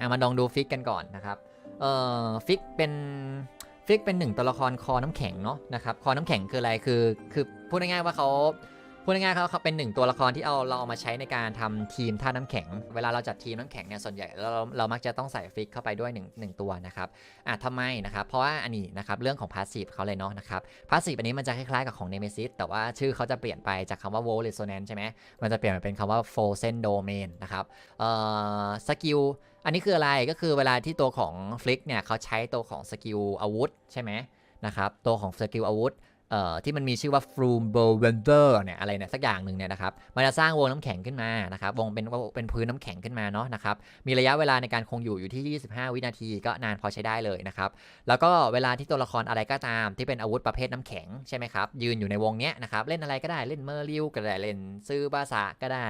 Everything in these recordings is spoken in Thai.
อะมาลองดูฟิกกันก่อนนะครับเอ่อฟิกเป็นฟิกเป็นหนึ่งตัวละครคอน้ำแข็งเนาะนะครับคอน้ำแข็งคืออะไรคือคือพูดง่ายๆว่าเขาพูดง่ายๆเขาเขาเป็นหนึ่งตัวละครที่เอาเราเอามาใช้ในการทำทีมท่าน้ำแข็ง เวลาเราจัดทีมน้ำแข็งเนี่ยส่วนใหญ่เราเรามักจะต้องใส่ฟิกเข้าไปด้วยหนึ่งหนึ่งตัวนะครับอะทำไมนะครับเพราะว่าอันนี้นะครับเรื่องของพาสซีฟเขาเลยเนาะนะครับพาสซีฟอันนี้มันจะคล้ายๆกับของ Nemesis แต่ว่าชื่อเขาจะเปลี่ยนไปจากคำว่า Volt Resonance ใช่ไหมมันจะเปลี่ยนมาเป็นคำว่า Frozen Domain นะครับเอ่อสกิล อันนี้คืออะไรก็คือเวลาที่ตัวของฟลิกเนี่ยเขาใช้ตัวของสกิลอาวุธใช่ไหมนะครับตัวของสกิลอาวุธ ที่มันมีชื่อว่า f r u m b o w e n d e r เนี่ยอะไรเนี่ยสักอย่างหนึ่งเนี่ยนะครับมันจะสร้างวงน้ำแข็งขึ้นมานะครับวงเป็นเป็นพื้นน้ำแข็งขึ้นมาเนาะนะครับมีระยะเวลาในการคงอยู่อยู่ที่ 25 วินาทีก็นานพอใช้ได้เลยนะครับแล้วก็เวลาที่ตัวละครอะไรก็ตาม ที่เป็นอาวุธประเภทน้ำแข็งใช่ไหมครับยืนอยู่ในวงเนี้ยนะครับเล่นอะไรก็ได้เล่นเมอร์ลิวก็ได้เล่นซื้อบาซาก็ได้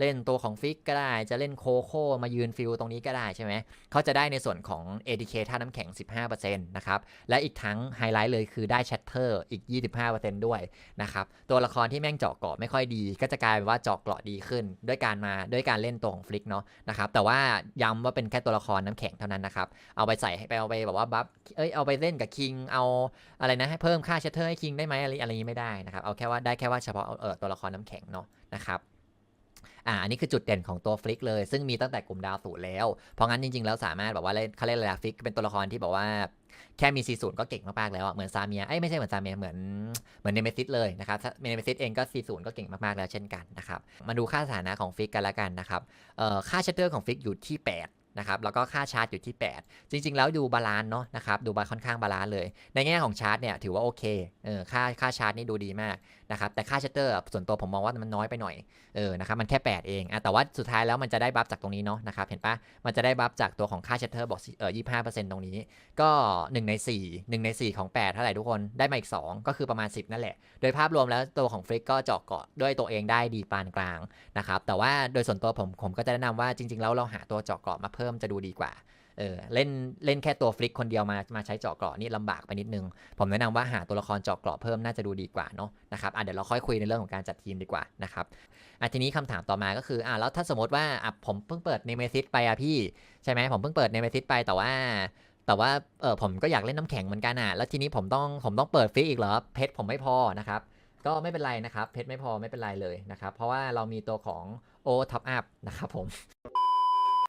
เล่นตัวของฟิกก็ได้จะเล่นโคโค่มายืนฟิลตรงนี้ก็ได้ใช่ไหมเขาจะได้ในส่วนของ ADK ท่าน้ำแข็ง 15%นะครับและอีกทั้งไฮไลท์เลยคือได้แชตเตอร์อีก25%ด้วยนะครับ ตัวละครที่แม่งเจาะเกราะไม่ค่อยดี ก็จะกลายเป็นว่าเจาะเกราะดีขึ้น ด้วยการมาด้วยการเล่นตัวของฟลิกเนาะนะครับแต่ว่าย้ำว่าเป็นแค่ตัวละครน้ำแข็งเท่านั้นนะครับเอาไปใส่ไปเอาไปแบบว่าบัฟเอ้ยเอาไปเล่นกับคิงเอาอะไรนะให้เพิ่มค่าเชตเตอร์ให้คิงได้ไหมอะไรอะไรนี้ไม่ได้นะครับเอาแค่ว่าได้แค่ว่าเฉพาะเออตัวละครน้ำแข็งเนาะนะครับ อ่าอันนี้คือจุดเด่นของตัวฟลิกเลย ซึ่งมีตั้งแต่กลุ่มดาวศูนแล้ว เพราะงั้นจริงๆ แล้วสามารถแบบว่าเล่นเขาเล่นอะไรฟลิกเป็นตัวละครที่บอกว่าแค่มีซีศูนย์ก็เก่งมากๆแล้วอะเหมือนซาเมียเอ้ไม่ใช่เหมือนซาเมียเหมือนเหมือนเนเมซิสเลยนะครับเนเมซิสเองก็ซีศูนย์ก็เก่งมากๆแล้วเช่นกันนะครับมาดูค่าสถานะของฟิกกันละกันนะครับเอ่อค่าชัตเตอร์ของฟิกอยู่ที่ 8นะครับแล้วก็ค่าชาร์จอยู่ที่ 8 จริง ๆ แล้วดูบาลานซ์เนาะนะครับดูบาค่อนข้างบาลานซ์เลย ในแง่ของชาร์จเนี่ยถือว่าโอเคเออค่าค่าชาร์จนี่ดูดีมาก นะครับแต่ค่าชัตเตอร์ส่วนตัวผมมองว่ามันน้อยไปหน่อยเออนะครับมันแค่ 8 เองอะแต่ว่าสุดท้ายแล้วมันจะได้บัฟจากตรงนี้เนาะนะครับเห็นปะมันจะได้บัฟจากตัวของค่าชัตเตอร์บอกเออ25%ตรงนี้ ก็ 1 ใน 4 1 ใน 4 ของ 8 เท่าไหร่ทุกคนได้มาอีก 2 ก็คือประมาณ 10 นั่นแหละ โดยภาพรวมแล้วตัวของฟลิกก็เจาะเกาะด้วยตัวเองได้ดีปานกลางนะครับแต่ว่าโดยส่วนตัวผมผมก็จะแนะนำว่าจริง ๆ แล้วเราหาตัวเจาะเกาะมาเพิ่มจะดูดีกว่า เออเล่นเล่นแค่ตัวฟลิกคนเดียวมามาใช้เจาะเกราะนี่ลำบากไปนิดนึง ผมแนะนำว่าหาตัวละครเจาะเกราะเพิ่มน่าจะดูดีกว่าเนาะนะครับอะเดี๋ยวเราค่อยคุยในเรื่องของการจัดทีมดีกว่านะครับอะทีนี้คำถามต่อมาก็คืออะแล้วถ้าสมมติว่าอะผมเพิ่งเปิดเนเมซิสไปอะพี่ใช่ไหมผมเพิ่งเปิดเนเมซิสไปแต่ว่าแต่ว่าเออผมก็อยากเล่นน้ำแข็งเหมือนกันอะแล้วทีนี้ผมต้องผมต้องเปิดฟิกอีกเหรอเพชรผมไม่พอนะครับก็ไม่เป็นไรนะครับเพชรไม่พอไม่เป็นไรเลยนะครับเพราะว่าเรามีตัวของโอท็อปอัพนะครับผม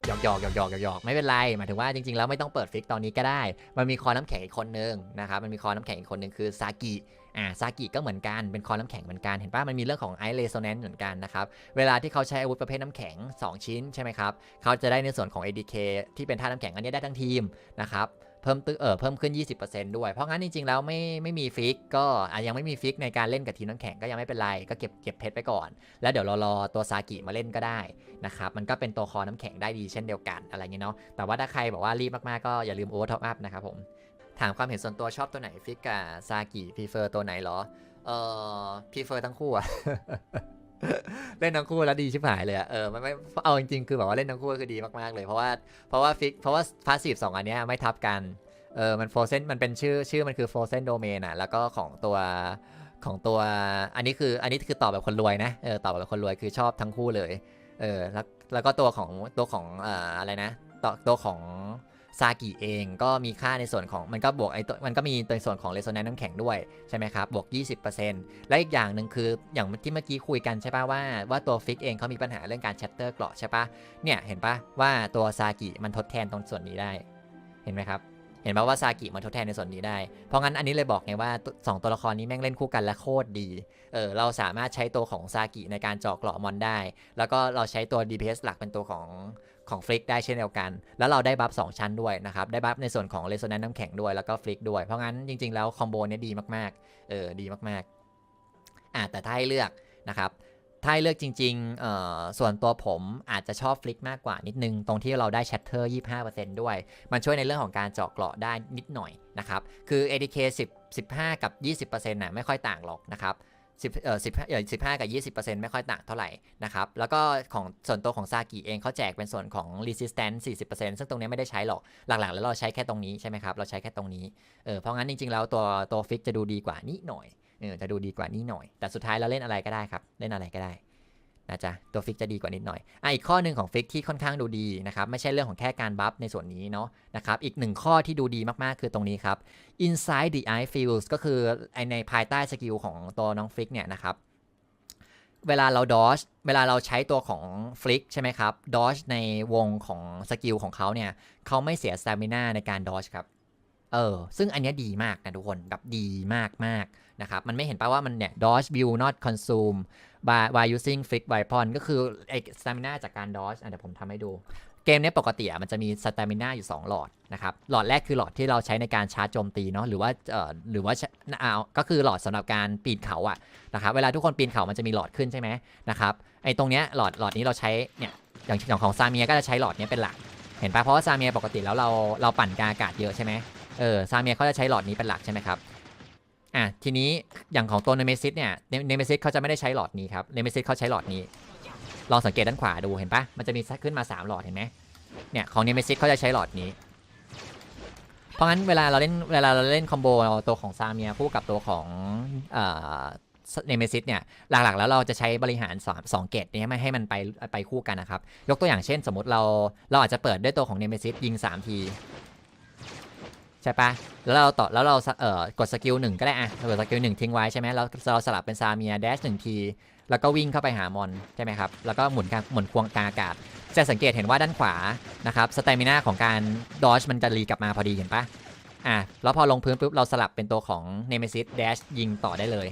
หยอกหยอกหยอกหยอกหยอกไม่เป็นไรหมายถึงว่าจริงๆแล้วไม่ต้องเปิดฟิกตอนนี้ก็ได้ มันมีคอน้ำแข็งอีกคนนึงนะครับมันมีคอน้ำแข็งอีกคนนึงคือซากิอ่าซากิก็เหมือนกันเป็นคอน้ำแข็งเหมือนกันเห็นป่ะมันมีเรื่องของไอเ r โซแนน c เหมือนกันนะครับเวลาที่เขาใช้อาวุธประเภทน้ำแข็ง 2 ชิ้นใช่ไหมครับเขาจะได้ในส่วนของ ADK ที่เป็นท่าน้ำแข็งอันนี้ได้ทั้งทีมนะครับ เพิ่มตึเออเพิ่มขึ้น 20%ด้วย เพราะงั้นจริงๆ แล้วไม่ไม่มีฟิก ก็อะยังไม่มีฟิกในการเล่นกับทีมน้ำแข็งก็ยังไม่เป็นไร ก็เก็บเก็บเพชรไปก่อน แล้วเดี๋ยวรารอตัวซากิมาเล่นก็ได้นะครับ มันก็เป็นตัวคอน้ำแข็งได้ดีเช่นเดียวกันอะไรเงี้ยเนาะ แต่ว่าถ้าใครบอกว่ารีบมากๆ ก็อย่าลืมโอเวอร์ท็อปอัพนะครับผม ถามความเห็นส่วนตัวชอบตัวไหนฟิกกับซากิพีเฟอร์ตัวไหนเหรอ เออพีเฟอร์ทั้งคู่อะ เล่นทั้งคู่แล้วดีชิบหายเลยอะเออไม่ไม่เอาจริงๆคือแบบว่าเล่นทั้งคู่คือดีมากๆเลยเพราะว่าเพราะว่าฟิกเพราะว่าพาสซีฟสองอันเนี้ยไม่ทับกันเออมันโฟเซนมันเป็นชื่อชื่อมันคือโฟเซนโดเมนอะแล้วก็ของตัวของตัวอันนี้คืออันนี้คือตอบแบบคนรวยนะเออตอบแบบคนรวยคือชอบทั้งคู่เลยเออแล้วแล้วก็ตัวของตัวของเอ่ออะไรนะตัวตัวของ ซากิเองก็มีค่าในส่วนของมันก็บวกไอ้ตัวมันก็มีในส่วนของเรโซแนนซ์น้ำแข็งด้วยใช่ไหมครับบวก 20%และอีกอย่างหนึ่งคืออย่างที่เมื่อกี้คุยกันใช่ป่ะว่าว่าตัวฟิกเองเขามีปัญหาเรื่องการชัตเตอร์เกราะใช่ป่ะเนี่ยเห็นป่ะว่าตัวซากิมันทดแทนตรงส่วนนี้ได้เห็นไหมครับเห็นไหมว่าซากิมันทดแทนในส่วนนี้ได้ เพราะงั้นอันนี้เลยบอกไงว่าสองตัวละครนี้แม่งเล่นคู่กันและโคตรดี เออเราสามารถใช้ตัวของซากิในการเจาะเกราะมอนได้ แล้วก็เราใช้ตัว DPS หลักเป็นตัวของ ของฟลิกได้เช่นเดียวกัน แล้วเราได้บัฟ2ชั้นด้วยนะครับ ได้บัฟในส่วนของเรโซแนนซ์น้ำแข็งด้วยแล้วก็ฟลิกด้วย เพราะงั้นจริง ๆ แล้วคอมโบเนี้ยดีมากๆ เออ ดีมากๆ อ่าแต่ถ้าให้เลือกนะครับถ้าให้เลือกจริงๆเอ่อส่วนตัวผมอาจจะชอบฟลิกมากกว่านิดนึง ตรงที่เราได้ชัตเตอร์25%ด้วย มันช่วยในเรื่องของการเจาะเกราะได้นิดหน่อยนะครับ คือ ADK 10 15 กับ 20%น่ะไม่ค่อยต่างหรอกนะครับ 10เอ่อ10เอ่อ15 กับ 20%ไม่ค่อยต่างเท่าไหร่นะครับ แล้วก็ของส่วนตัวของซากิเองเขาแจกเป็นส่วนของ resistance 40%ซึ่งตรงนี้ไม่ได้ใช้หรอก หลักๆ แล้วเราใช้แค่ตรงนี้ใช่ไหมครับ เราใช้แค่ตรงนี้ เออ เพราะงั้นจริงๆ แล้วตัวตัวฟิกจะดูดีกว่านิดหน่อย เออ จะดูดีกว่านี้หน่อย แต่สุดท้ายเราเล่นอะไรก็ได้ครับ เล่นอะไรก็ได้ นะจ๊ะตัวฟิกจะดีกว่านิดหน่อยอะอีกข้อหนึ่งของฟิกที่ค่อนข้างดูดีนะครับไม่ใช่เรื่องของแค่การบัฟในส่วนนี้เนาะนะครับอีกหนึ่งข้อที่ดูดีมากๆ คือตรงนี้ครับ inside the eye fields ก็คือในภายใต้สกิลของตัวน้องฟิกเนี่ยนะครับเวลาเราดอ e เวลาเราใช้ตัวของฟลิกใช่ไหมครับดอ e ในวงของสกิลของเขาเนี่ยเขาไม่เสียส t ตมินาในการดอ e ครับเออซึ่งอันนี้ดีมากนะทุกคนแบบดีมากมากๆนะครับ มันไม่เห็นป่าว่ามันเนี่ย dodge view not consume by by using flick weapon ก็คือไอ้ stamina จากการ dodge อะเดี๋ยวผมทำให้ดูเกมเนี้ยปกติอะมันจะมี stamina อยู่ 2 หลอดนะครับ หลอดแรกคือหลอดที่เราใช้ในการชาร์จโจมตีเนาะหรือว่าเอ่อหรือว่าอ่าก็คือหลอดสำหรับการปีนเขาอะนะครับเวลาทุกคนปีนเขามันจะมีหลอดขึ้นใช่ไหมนะครับไอ้ตรงเนี้ยหลอดหลอดนี้เราใช้เนี่ยอย่างอย่างของซาเมียก็จะใช้หลอดนี้เป็นหลัก เห็นปะเพราะว่าซาเมียปกติแล้วเราเราปั่นกาอากาศเยอะใช่ไหมเออซาเมียเขาจะใช้หลอดนี้เป็นหลักใช่ไหมครับ อะทีนี้อย่างของตัวเนเมซิสเนี่ยเนเมซิสเขาจะไม่ได้ใช้หลอดนี้ครับเนเมซิสเขาใช้หลอดนี้ ลองสังเกตด้านขวาดูเห็นปะมันจะมีขึ้นมา 3 หลอดเห็นไหมเนี่ยของเนเมซิสเขาจะใช้หลอดนี้ เพราะงั้นเวลาเราเล่นเวลาเราเล่นคอมโบตัวของซาเมียคู่กับตัวของเนเมซิสเนี่ยหลักๆ แล้วเราจะใช้บริหารสองสองเกตเนี่ยไม่ให้มันไปไปคู่กันนะครับ ยกตัวอย่างเช่น สมมติเราเราอาจจะเปิดด้วยตัวของเนเมซิสยิง 3 ที ใช่ปะแล้วเราต่อแล้วเราเอ่อกดสกิลหนึ่งก็ได้อะกดสกิลหนึ่งทิ้งไว้ใช่ไหมแล้วเราสลับเป็นซาเมียเดชหนึ่งทีแล้วก็วิ่งเข้าไปหามอนใช่ไหมครับแล้วก็หมุนกลางหมุนควงกลางอากาศจะสังเกตเห็นว่าด้านขวานะครับสเตมินาของการดอชมันจะรีกลับมาพอดีเห็นปะอะแล้วพอลงพื้นปุ๊บเราสลับเป็นตัวของเนเมซิสเดชยิงต่อได้เลย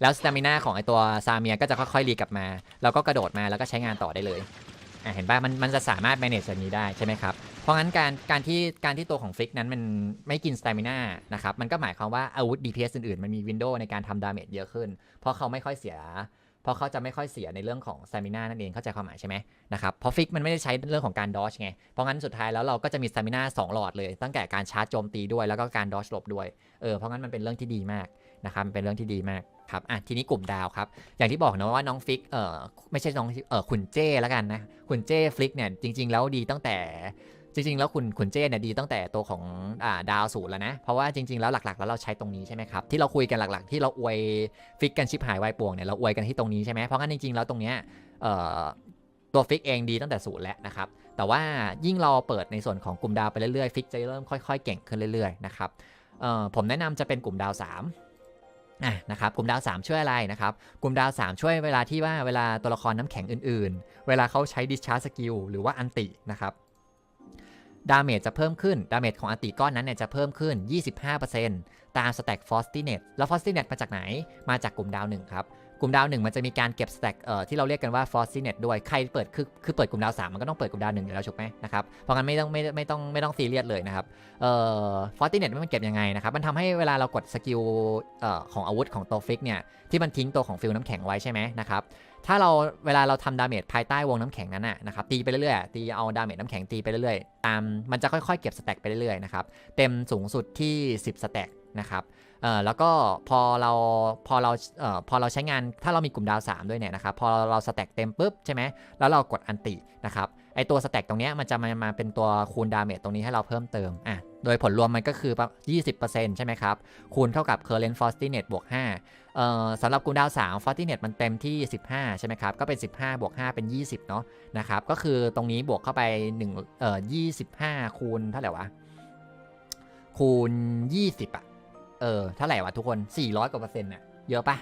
แล้วสเตมินาของไอตัวซาเมียก็จะค่อยๆรีกลับมา แล้วก็กระโดดมาแล้วก็ใช้งานต่อได้เลย อะเห็นปะมันมันจะสามารถ manage แบบนี้ได้ใช่ไหมครับ เพราะงั้นการการที่การที่ตัวของฟิกนั้นมันไม่กินสเตมินานะครับ มันก็หมายความว่าอาวุธ DPS อื่นๆ มันมีวินโดว์ในการทำดาเมจเยอะขึ้น เพราะเขาไม่ค่อยเสีย เพราะเขาจะไม่ค่อยเสียในเรื่องของสเตมินานั่นเองเข้าใจความหมายใช่ไหมนะครับเพราะฟิกมันไม่ได้ใช้เรื่องของการดอชไงเพราะงั้นสุดท้ายแล้วเราก็จะมีสเตมินาสองหลอดเลย ตั้งแต่การชาร์จโจมตีด้วยแล้วก็การดอชหลบด้วยเออเพราะงั้นมันเป็นเรื่องที่ดีมาก นะครับเป็นเรื่องที่ดีมากครับอะทีนี้กลุ่มดาวครับ อย่างที่บอกนะว่าน้องฟิกเออไม่ใช่น้องเออคุณเจ้แล้วกันนะคุณเจ้ฟลิกเนี่ยจริง ๆ แล้วดีตั้งแต่จริงๆ แล้วคุณคุณเจ้เนี่ยดีตั้งแต่ตัวของอ่าดาวศูนย์แล้วนะ เพราะว่าจริง ๆ แล้วหลักๆ แล้วเราใช้ตรงนี้ใช่ไหมครับ ที่เราคุยกันหลักๆ ที่เราอวยฟิกกันชิปหายวายป่วงเนี่ยเราอวยกันที่ตรงนี้ใช่ไหมเพราะงั้นจริง ๆ แล้วตรงเนี้ยเอ่อตัวฟิกเองดีตั้งแต่ศูนย์แล้วนะครับ แต่ว่ายิ่งเราเปิดในส่วนของกลุ่มดาวไปเรื่อยๆฟิกจะเริ่มค่อย ๆ เก่งขึ้นเรื่อยๆนะครับเอ่อผมแนะนำจะเป็นกลุ่มดาว 3 นะครับกลุ่มดาว 3 ช่วยอะไรนะครับ กลุ่มดาว 3 ช่วยเวลาที่ว่าเวลาตัวละครน้ำแข็งอื่นๆ เวลาเขาใช้ดิชาร์สกิลหรือว่าอันตินะครับดาเมจจะเพิ่มขึ้น ดาเมจของอันติก้อนนั้นเนี่ยจะเพิ่มขึ้น 25%ตามสแต็กฟอสติเนตแล้วฟอสติเนตมาจากไหนมาจากกลุ่มดาวหนึ่งครับ กลุ่มดาวหนึ่งมันจะมีการเก็บสแต็กเอ่อที่เราเรียกกันว่าฟอสติเนตด้วยใครเปิดคือคือเปิดกลุ่มดาว3มันก็ต้องเปิดกลุ่มดาวหนึ่งอยู่แล้วถูกไหมนะครับเพราะงั้นไม่ต้องไม่ไม่ต้องไม่ต้องซีเรียสเลยนะครับเอ่อฟอสติเนตมันเก็บยังไงนะครับมันทำให้เวลาเรากดสกิลเอ่อของอาวุธของตัวฟิกเนี่ยที่มันทิ้งตัวของฟิลน้ำแข็งไว้ใช่ไหมนะครับถ้าเราเวลาเราทำดาเมจภายใต้วงน้ำแข็งนั้นนะนะครับตีไปเรื่อยๆตีเอาดาเมจน้ำแข็งตีไปเรื่อยๆตามมันจะค่อยๆเก็บสแต็กไปเรื่อยๆนะครับเต็มสูงสุดที่ 10สแต็กนะครับ เออแล้วก็พอเราพอเราเอ่อพอเราใช้งานถ้าเรามีกลุ่มดาว 3 ด้วยเนี่ยนะครับพอเราสแต็กเต็มปุ๊บใช่ไหมแล้วเรากดอันตินะครับไอตัวสแต็กตรงเนี้ยมันจะมามาเป็นตัวคูณดาเมจตรงนี้ให้เราเพิ่มเติมอะโดยผลรวมมันก็คือประมาณ20%ใช่ไหมครับ คูณเท่ากับ current fortinet บวก5เอ่อสำหรับกลุ่มดาว 3 fortinet มันเต็มที่ 15 ใช่ไหมครับ ก็เป็น 15 บวก 5 เป็น 20 เนาะนะครับ ก็คือตรงนี้บวกเข้าไป1เอ่อ25 คูณเท่าไหร่วะ คูณ 20 อะ เออเท่าไหร่วะทุกคน 400 กว่าเปอร์เซ็นต์น่ะเยอะปะ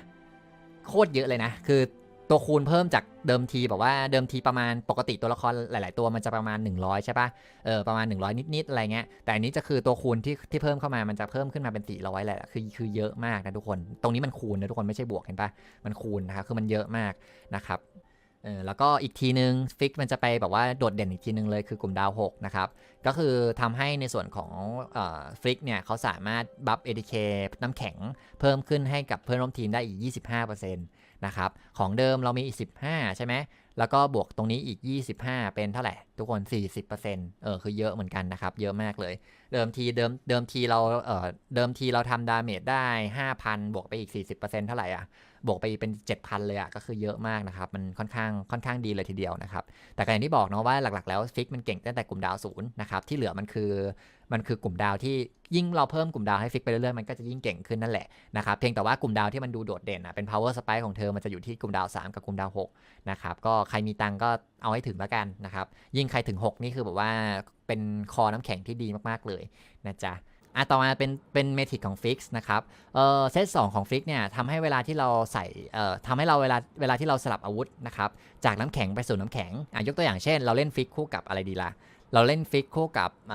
โคตรเยอะเลยนะ คือตัวคูณเพิ่มจากเดิมทีแบบว่าเดิมทีประมาณปกติตัวละครหลาย ๆ ตัวมันจะประมาณ 100 ใช่ปะเออประมาณ 100 นิด ๆ อะไรเงี้ย แต่อันนี้จะคือตัวคูณที่ที่เพิ่มเข้ามามันจะเพิ่มขึ้นมาเป็น 400แหละคือคือเยอะมากนะทุกคน ตรงนี้มันคูณนะทุกคนไม่ใช่บวกเห็นปะมันคูณนะครับคือมันเยอะมากนะครับ เออแล้วก็อีกทีนึงฟิกมันจะไปแบบว่าโดดเด่นอีกทีนึงเลยคือกลุ่มดาว6นะครับ ก็คือทำให้ในส่วนของฟิกเนี่ยเขาสามารถบัฟเอ k น้ำแข็งเพิ่มขึ้นให้กับเพื่อนร่วมทีมได้อีก 25%นะครับ ของเดิมเรามีอีก 15 ใช่ไหม แล้วก็บวกตรงนี้อีก 25 เป็นเท่าไหร่ ทุกคน 40%เออคือเยอะเหมือนกันนะครับ เยอะมากเลย เดิมทีเดิมเดิมทีเราเออเดิมทีเราทำดาเมจได้ 5,000 บวกไปอีก 40%เท่าไหร่อะ บวกไปเป็น 7,000 เลยอะก็คือเยอะมากนะครับ มันค่อนข้างค่อนข้างดีเลยทีเดียวนะครับ แต่ก็อย่างที่บอกเนาะว่าหลักๆ แล้วฟิกมันเก่งตั้งแต่กลุ่มดาวศูนย์นะครับ ที่เหลือมันคือมันคือกลุ่มดาวที่ยิ่งเราเพิ่มกลุ่มดาวให้ฟิกไปเรื่อยๆ มันก็จะยิ่งเก่งขึ้นนั่นแหละนะครับเพียงแต่ว่ากลุ่มดาวที่มันดูโดดเด่นอะเป็น power spike ของเธอมันจะอยู่ที่กลุ่มดาว 3 กับกลุ่มดาว6นะครับก็ใครมีตังก็เอาให้ถึงแล้วกันนะครับยิ่งใครถึง 6 นี่คือแบบว่าเป็นคอน้ำแข็งที่ดีมากๆเลยนะจ๊ะ อะต่อมาเป็นเป็นเมทริกของฟิกนะครับเออเซตสองของฟิกเนี่ยทำให้เวลาที่เราใส่เอ่อทำให้เราเวลาเวลาที่เราสลับอาวุธนะครับจากน้ำแข็งไปสู่น้ำแข็งอะยกตัวอย่างเช่น เราเล่นฟิกคู่กับอะไรดีล่ะเราเล่นฟิกคู่กับเ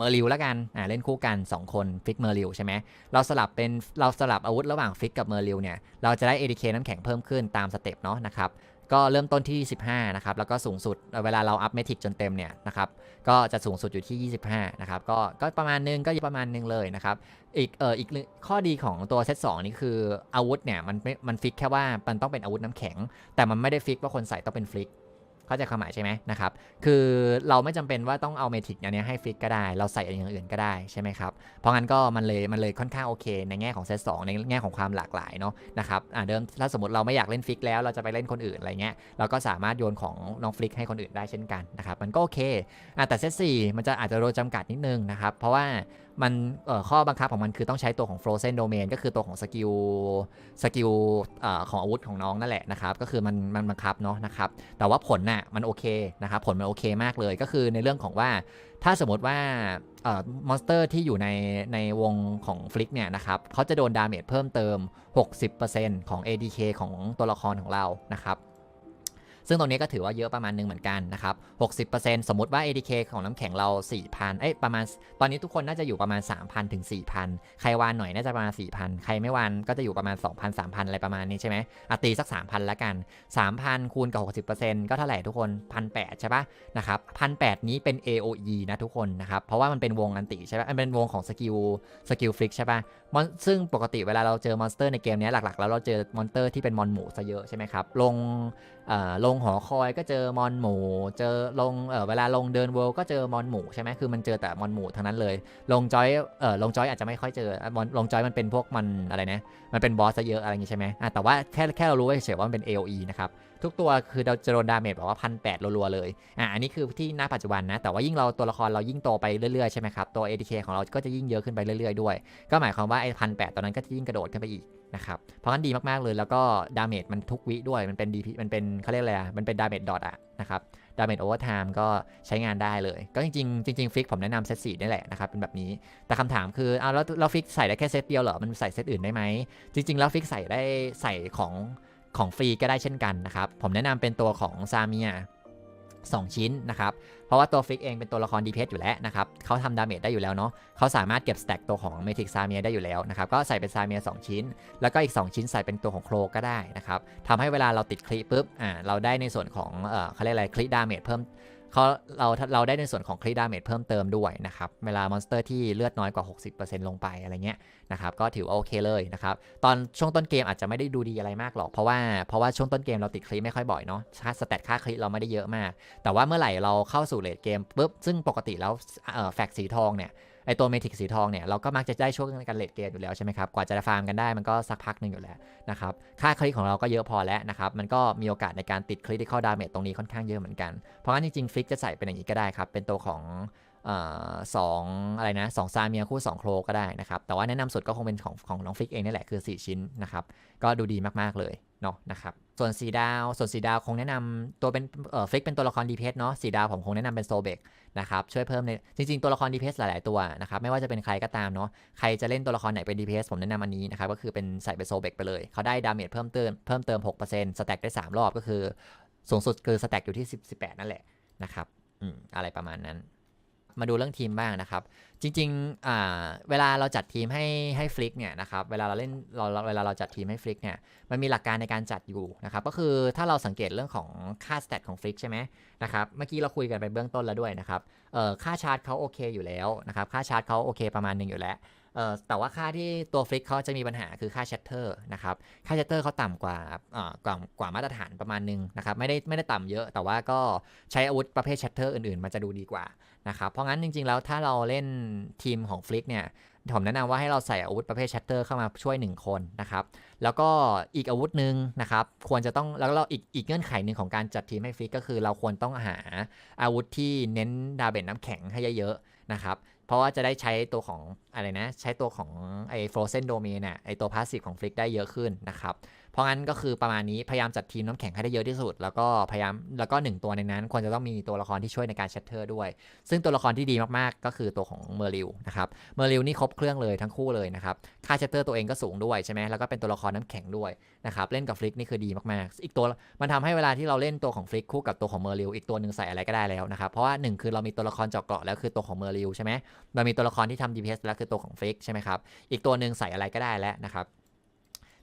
มอร์ลิวแล้วกันอ่าเล่นคู่กัน 2 คนฟิกเมอร์ลิวใช่ไหมเราสลับเป็นเราสลับอาวุธระหว่างฟิกกับเมอร์ลิวเนี่ยเราจะได้เอ ADK น้ำแข็งเพิ่มขึ้นตามสเต็ปเนาะนะครับ ก็เริ่มต้นที่ 15 นะครับ แล้วก็สูงสุด เวลาเราอัพเมทิกจนเต็มเนี่ยนะครับ ก็จะสูงสุดอยู่ที่ 25 นะครับ ก็ ก็ประมาณนึง ก็ประมาณนึงเลยนะครับ อีก เอออีกข้อดีของตัวเซตสองนี่คืออาวุธเนี่ย มันมันฟิกแค่ว่า มันต้องเป็นอาวุธน้ำแข็ง แต่มันไม่ได้ฟิกว่าคนใส่ต้องเป็นฟลิก เข้าใจความหมายใช่ไหมนะครับ คือเราไม่จำเป็นว่าต้องเอาเมทิกอันเนี้ยให้ฟิกก็ได้ เราใส่อย่างอื่นก็ได้ใช่ไหมครับ เพราะงั้นก็มันเลยมันเลยค่อนข้างโอเค ในแง่ของเซตสองในแง่ของความหลากหลายเนาะนะครับอ่าเดิมถ้าสมมติเราไม่อยากเล่นฟิกแล้วเราจะไปเล่นคนอื่นอะไรเงี้ย เราก็สามารถโยนของน้องฟิกให้คนอื่นได้เช่นกันนะครับ มันก็โอเคอ่าแต่เซตสี่มันจะอาจจะโดนจำกัดนิดนึงนะครับ เพราะว่า มันข้อบังคับของมันคือต้องใช้ตัวของ Frozen Domain ก็คือตัวของสกิลสกิลของอาวุธของน้องนั่นแหละนะครับ ก็คือมันมันบังคับเนาะนะครับ แต่ว่าผลน่ะมันโอเคนะครับ ผลมันโอเคมากเลย ก็คือในเรื่องของว่าถ้าสมมติว่ามอนสเตอร์ที่อยู่ในในวงของฟลิกเนี่ยนะครับเขาจะโดนดาเมจเพิ่มเติม 60%ของ ADK ของตัวละครของเรานะครับ ซึ่งตรงนี้ก็ถือว่าเยอะประมาณนึงเหมือนกันนะครับ60%สมมติว่า ADK ของน้ำแข็งเรา 4,000 เอ้ยประมาณ ตอนนี้ทุกคนน่าจะอยู่ประมาณ 3,000ถึง4,000 ใครวานหน่อยน่าจะประมาณ 4,000 ใครไม่วานก็จะอยู่ประมาณ 2,000 3,000 อะไรประมาณนี้ใช่ไหมอตีสัก 3,000แล้วกัน 3,000 คูณกับ 60%ก็เท่าไหร่ทุกคน 1,800 ใช่ปะนะครับ1,800 นี้เป็น AOE นะทุกคนนะครับ เพราะว่ามันเป็นวงอันติใช่ปะมันเป็นวงของสกิลสกิลฟลิกใช่ปะมอนซึ่งปกติเวลาเราเจอมอนสเตอร์ในเกมนี้หลักๆ แล้วเราเจอมอนสเตอร์ที่เป็นมอนหมูซะเยอะใช่ไหมครับลงลงหอคอยก็เจอมอนหมูเจอลงเออเวลาลงเดินเวิลด์ก็เจอมอนหมูใช่ไหมคือมันเจอแต่มอนหมูทั้งนั้นเลย ลงจอยเออลงจอยอาจจะไม่ค่อยเจอมอนลงจอยมันเป็นพวกมันอะไรนะมันเป็นบอสซะเยอะอะไรอย่างงี้ใช่ไหมอะแต่ว่าแค่แค่เรารู้เฉยๆว่ามันเป็น AOE นะครับทุกตัวคือเราจะโดนดาเมจแบบว่าพันแปดรัวๆเลยอะอันนี้คือที่หน้าปัจจุบันนะแต่ว่ายิ่งเราตัวละครเรายิ่งโตไปเรื่อยๆใช่ไหมครับตัว ADK ของเราก็จะยิ่งเยอะขึ้นไปเรื่อยๆด้วย ก็หมายความว่าไอ้พันแปดตอนนั้นก็จะยิ่งกระโดดขึ้นไปอีก นะครับ เพราะงั้นดีมากๆเลยแล้วก็ดาเมจมันทุกวิด้วยมันเป็น DP มันเป็นเขาเรียกอะไรอะมันเป็นดาเมจดอทอะนะครับดาเมจโอเวอร์ไทม์ก็ใช้งานได้เลย ก็จริงๆจริงๆฟิกผมแนะนำเซตสี่นี่แหละนะครับเป็นแบบนี้ แต่คำถามคือเอาแล้วเราฟิกใส่ได้แค่เซตเดียวเหรอ มันใส่เซตอื่นได้ไหม จริงๆ แล้วฟิกใส่ได้ใส่ของของฟรีก็ได้เช่นกันนะครับ ผมแนะนำเป็นตัวของซาเมีย 2 ชิ้นนะครับ เพราะว่าตัวฟิกเองเป็นตัวละครดีเพสอยู่แล้วนะครับเขาทำดาเมจได้อยู่แล้วเนาะเขาสามารถเก็บสแต็กตัวของเมทิกซาเมียได้อยู่แล้วนะครับ ก็ใส่เป็นซาเมีย2 ชิ้น แล้วก็อีก 2 ชิ้นใส่เป็นตัวของโครก็ได้นะครับทำให้เวลาเราติดคลิปุ๊บอ่าเราได้ในส่วนของเออเขาเรียกอะไรคลิดาเมจเพิ่ม เขาเราเราได้ในส่วนของคลิดาเมจเพิ่มเติมด้วยนะครับ เวลามอนสเตอร์ที่เลือดน้อยกว่า 60%ลงไปอะไรเงี้ยนะครับ ก็ถือว่าโอเคเลยนะครับ ตอนช่วงต้นเกมอาจจะไม่ได้ดูดีอะไรมากหรอก เพราะว่าเพราะว่าช่วงต้นเกมเราติดคลิไม่ค่อยบ่อยเนาะค่าสเตตค่าคลิเราไม่ได้เยอะมาก แต่ว่าเมื่อไหร่เราเข้าสู่เลดเกมปุ๊บซึ่งปกติแล้วแฟกสีทองเนี่ย ไอตัวเมทิกสีทองเนี่ยเราก็มักจะได้ช่วงในการเลดเกมอยู่แล้วใช่ไหมครับกว่าจะฟาร์มกันได้มันก็สักพักหนึ่งอยู่แล้วนะครับค่าคลิของเราก็เยอะพอแล้วนะครับมันก็มีโอกาสในการติดคลิที่เข้าดาเมจตรงนี้ค่อนข้างเยอะเหมือนกัน เพราะงั้นจริงๆฟิกจะใส่เป็นอย่างนี้ก็ได้ครับเป็นตัวของออสองอะไรนะสองซาเมียคู่ 2 โครก็ได้นะครับ แต่ว่าแนะนำสุดก็คงเป็นของของน้องฟิกเองนี่แหละคือ 4 ชิ้นนะครับ ก็ดูดีมาก ๆ เลยเนาะนะครับ ส่วนสีดาว ส่วนสีดาวคงแนะนำตัวเป็นเอ่อฟิกเป็นตัวละครดีเพสเนาะสีดาวผมคงแนะนำเป็นโซเบกนะครับช่วยเพิ่มในจริงๆตัวละครดีเพสหลายๆตัวนะครับไม่ว่าจะเป็นใครก็ตามเนาะใครจะเล่นตัวละครไหนเป็นดีเพสผมแนะนำอันนี้นะครับก็คือเป็นใส่เป็นโซเบกไปเลย เขาได้ดาเมจเพิ่มเติมเพิ่มเติม6%สแต็กได้ 3 รอบก็คือ สูงสุดคือสแต็กอยู่ที่10 18 นั่นแหละนะครับอืมอะไรประมาณนั้น มาดูเรื่องทีมบ้างนะครับ จริงๆอ่าเวลาเราจัดทีมให้ให้ฟลิกเนี่ยนะครับ เวลาเราเล่นเราเวลาเราจัดทีมให้ฟลิกเนี่ย มันมีหลักการในการจัดอยู่นะครับ ก็คือถ้าเราสังเกตเรื่องของค่าสเตตของฟลิกใช่ไหมนะครับ เมื่อกี้เราคุยกันไปเบื้องต้นแล้วด้วยนะครับเอ่อค่าชาร์จเขาโอเคอยู่แล้วนะครับ ค่าชาร์จเขาโอเคประมาณหนึ่งอยู่แล้วเอ่อแต่ว่าค่าที่ตัวฟลิกเขาจะมีปัญหาคือค่าชัตเตอร์นะครับ ค่าชัตเตอร์เขาต่ำกว่าเอ่อกว่ากว่ามาตรฐานประมาณนึงนะครับ ไม่ได้ไม่ได้ต่ำเยอะ แต่ว่าก็ใช้อาวุธประเภทชัตเตอร์อื่นๆ มันจะดูดีกว่า นะครับ เพราะงั้นจริงๆ แล้วถ้าเราเล่นทีมของฟลิกเนี่ยผมแนะนำว่าให้เราใส่อาวุธประเภทชัตเตอร์เข้ามาช่วย 1 คนนะครับ แล้วก็อีกอาวุธหนึ่งนะครับ ควรจะต้องแล้วเราอีกอีกเงื่อนไขหนึ่งของการจัดทีมให้ฟลิกก็คือเราควรต้องหาอาวุธที่เน้นดาเบนน้ำแข็งให้เยอะๆนะครับเพราะว่าจะได้ใช้ตัวของอะไรนะ ใช้ตัวของไอ้ frozen domain น่ะไอ้ตัวพาสซีฟของฟลิกได้เยอะขึ้นนะครับ เพราะงั้นก็คือประมาณนี้พยายามจัดทีมน้ำแข็งให้ได้เยอะที่สุด แล้วก็พยายามแล้วก็หนึ่งตัวในนั้น ควรจะต้องมีตัวละครที่ช่วยในการชัตเตอร์ด้วย ซึ่งตัวละครที่ดีมากๆ ก็คือตัวของเมอร์ลิวนะครับเมอร์ลิวนี่ครบเครื่องเลยทั้งคู่เลยนะครับค่าชัตเตอร์ตัวเองก็สูงด้วยใช่ไหมแล้วก็เป็นตัวละครน้ำแข็งด้วยนะครับเล่นกับฟลิกนี่คือดีมากๆ อีกตัวมันทำให้เวลาที่เราเล่นตัวของฟลิกคู่กับตัวของเมอร์ลิวอีกตัวหนึ่งใส่อะไรก็ได้แล้วนะครับเพราะว่าหนึ่งคือเรามีตัวละครเจาะเกราะแล้วคือตัวของเมอร์ลิวใช่ไหมเรามีตัวละครที่ทำ DPS แล้วคือตัวของฟลิกใช่ไหมครับอีกตัวหนึ่งใส่อะไรก็ได้แล้วนะครับ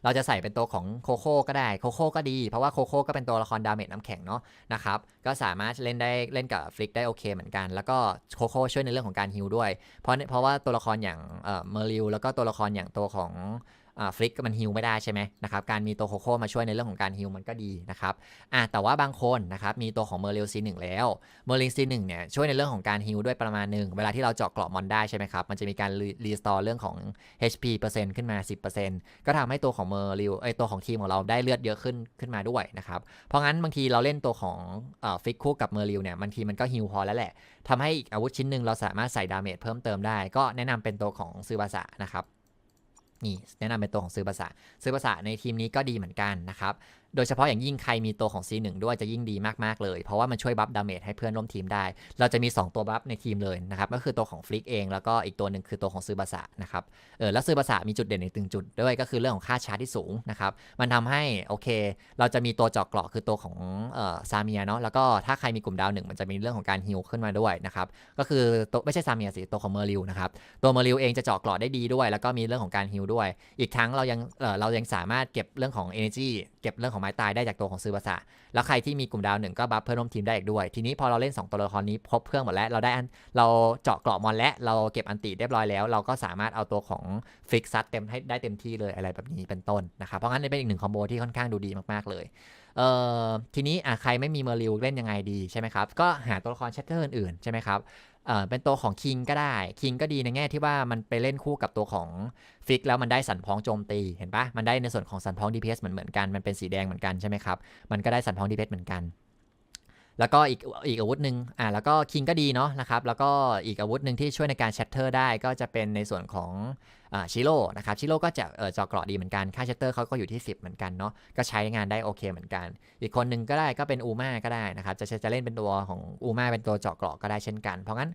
เราจะใส่เป็นตัวของโคโค่ก็ได้โคโค่ก็ดี เพราะว่าโคโค่ก็เป็นตัวละครดาเมจน้ำแข็งเนาะนะครับก็สามารถเล่นได้เล่นกับฟลิกได้โอเคเหมือนกัน แล้วก็โคโค่ช่วยในเรื่องของการฮิลด้วย เพราะเพราะว่าตัวละครอย่างเอ่อเมอริลิวแล้วก็ตัวละครอย่างตัวของ ฟลิกมันฮิลไม่ได้ใช่ไหมนะครับการมีตัวโคโค่มาช่วยในเรื่องของการฮิลมันก็ดีนะครับอะแต่ว่าบางคนนะครับมีตัวของเมอร์ลิวซีหนึ่งแล้วเมอร์ลิวซีหนึ่งเนี่ยช่วยในเรื่องของการฮิลด้วยประมาณหนึ่งเวลาที่เราเจาะเกราะมอนได้ใช่ไหมครับมันจะมีการรีสตอร์เรื่องของ HP เปอร์เซ็นต์ขึ้นมา 10%ก็ทำให้ตัวของเมอร์ลิวไอตัวของทีมของเราได้เลือดเยอะขึ้นขึ้นมาด้วยนะครับเพราะงั้นบางทีเราเล่นตัวของฟิกคู่กับเมอร์ลิวเนี่ยบางทีมันก็ฮิลพอแล้วแหละทำให้อีกอาวุธชิ้นหนึ่งเราสามารถใส่ดาเมจเพิ่มเติมได้ ก็แนะนำเป็นตัวของซือบาสะนะครับ นี่แนะนำเป็นตัวของซื้อภาษาซื้อภาษาในทีมนี้ก็ดีเหมือนกันนะครับ โดยเฉพาะอย่างยิ่งใครมีตัวของ C1 ด้วยจะยิ่งดีมากๆเลย เพราะว่ามันช่วยบัฟดาเมจให้เพื่อนร่วมทีมได้ เราจะมี 2 ตัวบัฟในทีมเลยนะครับ ก็คือตัวของฟลิกเอง แล้วก็อีกตัวหนึ่งคือตัวของซื้อภาษานะครับ เออ แล้วซื้อภาษามีจุดเด่นในตึงจุดด้วยก็คือเรื่องของค่าชาร์จที่สูงนะครับ มันทำให้โอเค เราจะมีตัวเจาะเกราะคือตัวของเอ่อซาเมียเนาะ แล้วก็ถ้าใครมีกลุ่มดาวหนึ่งมันจะมีเรื่องของการฮิลขึ้นมาด้วยนะครับ ก็คือตัวไม่ใช่ซาเมียสิ ตัวของเมอร์ลิวนะครับ ตัวเมอร์ลิวเองจะเจาะเกราะได้ดีด้วย แล้วก็มีเรื่องของการฮิลด้วย อีกทั้งเรายังเออเรายังสามารถเก็บเรื่องของ energy เก็บเรื่องของไม้ตายได้จากตัวของซื้อภาษาแล้วใครที่มีกลุ่มดาวหนึ่งก็บัฟเพื่อนร่วมทีมได้อีกด้วย ทีนี้พอเราเล่น 2 ตัวละครนี้ครบเครื่องหมดแล้ว เราได้อันเราเจาะเกราะมอนและ เราเก็บอันติเรียบร้อยแล้ว เราก็สามารถเอาตัวของฟิกซัดเต็มให้ได้เต็มที่เลยอะไรแบบนี้เป็นต้นนะครับ เพราะงั้นนี่เป็นอีกหนึ่งคอมโบที่ค่อนข้างดูดีมากๆเลยเอ่อทีนี้อะใครไม่มีเมอร์ลิวเล่นยังไงดีใช่ไหมครับ ก็หาตัวละครชัตเตอร์อื่นๆใช่ไหมครับ เป็นตัวของคิงก็ได้คิงก็ดีในแง่ที่ว่ามันไปเล่นคู่กับตัวของฟิกแล้วมันได้สันพ้องโจมตี เห็นปะมันได้ในส่วนของสันพ้อง DPS เหมือนเหมือนกัน มันเป็นสีแดงเหมือนกันใช่ไหมครับ มันก็ได้สันพ้อง DPS เหมือนกัน แล้วก็อีกอีกอาวุธหนึ่งอ่าแล้วก็คิงก็ดีเนาะนะครับ แล้วก็อีกอาวุธหนึ่งที่ช่วยในการแชตเตอร์ได้ก็จะเป็นในส่วนของ ชิโร่นะครับชิโร่ก็จะเอเจาะเกราะดีเหมือนกัน ค่าชัตเตอร์เขาก็อยู่ที่ 10 เหมือนกันเนาะก็ใช้งานได้โอเคเหมือนกัน อีกคนหนึ่งก็ได้ก็เป็นอูมาก็ได้นะครับจะจะเล่นเป็นตัวของอูมาเป็นตัวเจาะเกราะก็ได้เช่นกัน เพราะงั้น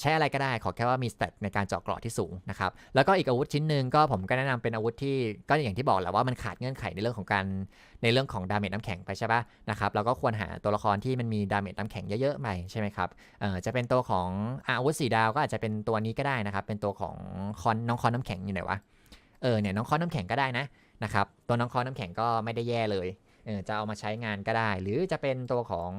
ใช้อะไรก็ได้ขอแค่ว่ามีสเตตในการเจาะเกราะที่สูงนะครับแล้วก็อีกอาวุธชิ้นหนึ่งก็ผมก็แนะนำเป็นอาวุธที่ก็อย่างที่บอกแหละว่ามันขาดเงื่อนไขในเรื่องของการในเรื่องของดาเมจน้ำแข็งไปใช่ปะนะครับเราก็ควรหาตัวละครที่มันมีดาเมจน้ำแข็งเยอะๆไปใช่ไหมครับจะเป็นตัวของอาอาวุธสีดาวก็อาจจะเป็นตัวนี้ก็ได้นะครับเป็นตัวของคอนน้องคอนน้ำแข็งอยู่ไหนวะ เออเนี่ยน้องคอนน้ำแข็งก็ได้นะนะครับ ตัวน้องคอนน้ำแข็งก็ไม่ได้แย่เลยเออจะเอามาใช้งานก็ได้ หรือจะเป็นตัวของ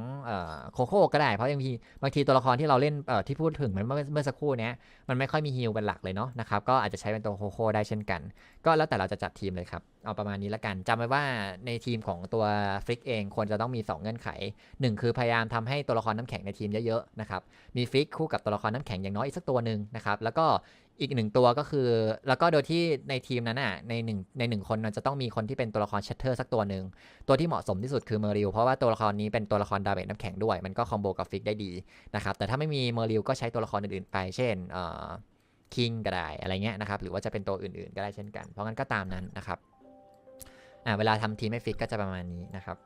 โคโค่ก็ได้ เพราะบางทีบางทีตัวละครที่เราเล่นเอ่อที่พูดถึงมันเมื่อสักครู่เนี้ยมันไม่ค่อยมีฮิลเป็นหลักเลยเนาะนะครับก็อาจจะใช้เป็นตัวโคโค่ได้เช่นกัน ก็แล้วแต่เราจะจัดทีมเลยครับเอาประมาณนี้ละกันจำไว้ว่าในทีมของตัวฟลิกเองควรจะต้องมี 2 เงื่อนไข 1 คือพยายามทำให้ตัวละครน้ำแข็งในทีมเยอะๆนะครับมีฟลิกคู่กับตัวละครน้ำแข็งอย่างน้อยอีกสักตัวหนึ่งนะครับแล้วก็อีกหนึ่งตัวก็คือ แล้วก็โดยที่ในทีมนั้นน่ะในหนึ่งในหนึ่งคนมันจะต้องมีคนที่เป็นตัวละครชัตเตอร์สักตัวหนึ่งตัวที่เหมาะสมที่สุดคือเมอริลเพราะว่าตัวละครนี้เป็นตัวละครดาเมจน้ำแข็งด้วย มันก็คอมโบกับฟิกได้ดีนะครับแต่ถ้าไม่มีเมอริลก็ใช้ตัวละครอื่นๆไป เช่นเอ่อคิงก็ได้อะไรเงี้ยนะครับหรือว่าจะเป็นตัวอื่นๆก็ได้เช่นกัน เพราะงั้นก็ตามนั้นนะครับอ่าเวลาทำทีมไม่ฟิกก็จะประมาณนี้นะครับ